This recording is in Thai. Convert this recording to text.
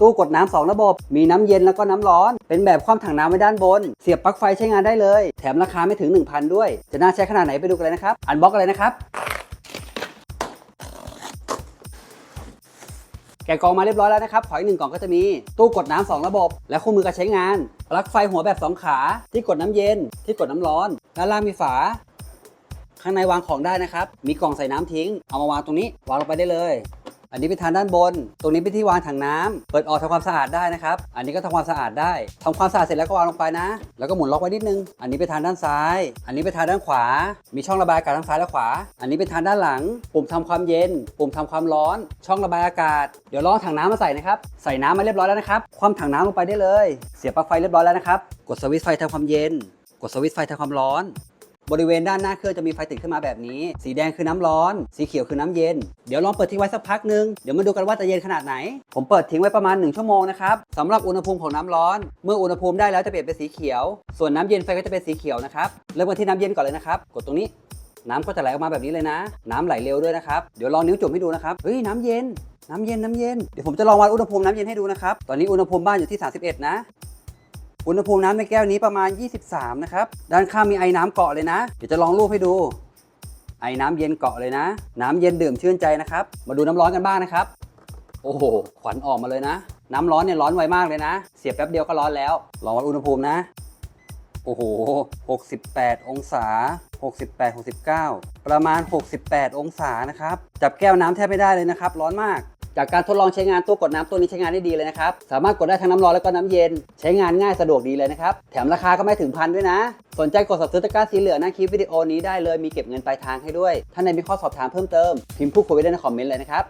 ตู้กดน้ำสองระบบ มีน้ำเย็นแล้วก็น้ำร้อน เป็นแบบคว่ำถังน้ำไว้ด้านบน เสียบปลั๊กไฟใช้งานได้เลย แถมราคาไม่ถึง 1,000 ด้วย จะน่าใช้ขนาดไหนไปดูกันเลยนะครับ อันบ็อกเลยนะครับ แกะกล่องมาเรียบร้อยแล้วนะครับ ขออีกหนึ่งกล่องก็จะมี ตู้กดน้ำสองระบบ และคู่มือการใช้งาน ปลั๊กไฟหัวแบบ 2 ขา ที่กดน้ำเย็น ที่กดน้ำร้อน ด้านล่างมีฝา ข้างในวางของได้นะครับ มีกล่องใส่น้ำทิ้ง เอามาวางตรงนี้ วางลงไปได้เลย อันนี้เป็นทางด้านบน ตรงนี้เป็นที่วางถังน้ำเปิดออกทำความสะอาดได้นะครับ อันนี้ก็ทำความสะอาดได้ทำความสะอาดเสร็จแล้วก็วางลงไปนะ แล้วก็หมุนล็อกไว้นิดนึง อันนี้เป็นทางด้านซ้าย อันนี้เป็นทางด้านขวา มีช่องระบายอากาศทั้งซ้ายและขวา อันนี้เป็นทางด้านหลัง ปุ่มทำความเย็น ปุ่มทำความร้อน ช่องระบายอากาศ เดี๋ยวลองถังน้ำมาใส่นะครับ ใส่น้ำมาเรียบร้อยแล้วนะครับ คว่ำถังน้ำลงไปได้เลย เสียบปลั๊กไฟเรียบร้อยแล้วนะครับ กดสวิตช์ไฟทำความเย็น กดสวิตช์ไฟทำความร้อน บริเวณด้านหน้าเครื่องจะมีไฟติดขึ้นมาแบบนี้ สีแดงคือน้ำร้อน สีเขียวคือน้ำเย็น เดี๋ยวลองเปิดทิ้งไว้สักพักหนึง เดี๋ยวมาดูกันว่าจะเย็นขนาดไหน ผมเปิดทิ้งไว้ประมาณ 1 ชั่วโมงนะครับสำหรับอุณหภูมิของน้ำร้อน เมื่ออุณหภูมิได้แล้วจะเปลี่ยนเป็นสีเขียว ส่วนน้ำเย็นไฟก็จะเป็นสีเขียวนะครับ เริ่มกันที่น้ำเย็นก่อนเลยนะครับ กดตรงนี้ น้ำก็จะไหลออกมาแบบนี้เลยนะ น้ำไหลเร็วด้วยนะครับ เดี๋ยวลองนิ้วจุ่มให้ดูนะครับ เฮ้ย น้ำเย็นน้ำเย็นน้ำเย็น เดี๋ยวผมจะลองวัดอุณหภูมิน้ำเย็นให้ดูนะครับ ตอนนี้อุณหภูมิบ้านอยู่ที่ 31 นะ อุณหภูมิน้ำในแก้วนี้ประมาณ 23 นะครับ ด้านข้างมีไอ้น้ำเกาะเลยนะ เดี๋ยวจะลองรูปให้ดู ไอ้น้ำเย็นเกาะเลยนะ น้ำเย็นดื่มชื่นใจนะครับ มาดูน้ำร้อนกันบ้างนะครับ โอ้โห ขวัญออกมาเลยนะ น้ำร้อนเนี่ยร้อนไวมากเลยนะ เสียบแป๊บเดียวก็ร้อนแล้ว ลองวัดอุณหภูมินะ โอ้โห 68 องศา 68 69 ประมาณ 68 องศานะครับ จับแก้วน้ำแทบไม่ได้เลยนะครับ ร้อนมาก จากการทดลองใช้งานตัวกดน้ำตัวนี้ใช้งานได้ดีเลยนะครับ สามารถกดได้ทั้งน้ำร้อนแล้วก็น้ำเย็น ใช้งานง่ายสะดวกดีเลยนะครับ แถมราคาก็ไม่ถึงพันด้วยนะ สนใจกดสับซื้อตะกร้าสีเหลืองหน้าคลิปวิดีโอนี้ได้เลย มีเก็บเงินปลายทางให้ด้วย ท่านใดมีข้อสอบถามเพิ่มเติม พิมพ์พูดคุยไว้ได้ในคอมเมนต์เลยนะครับ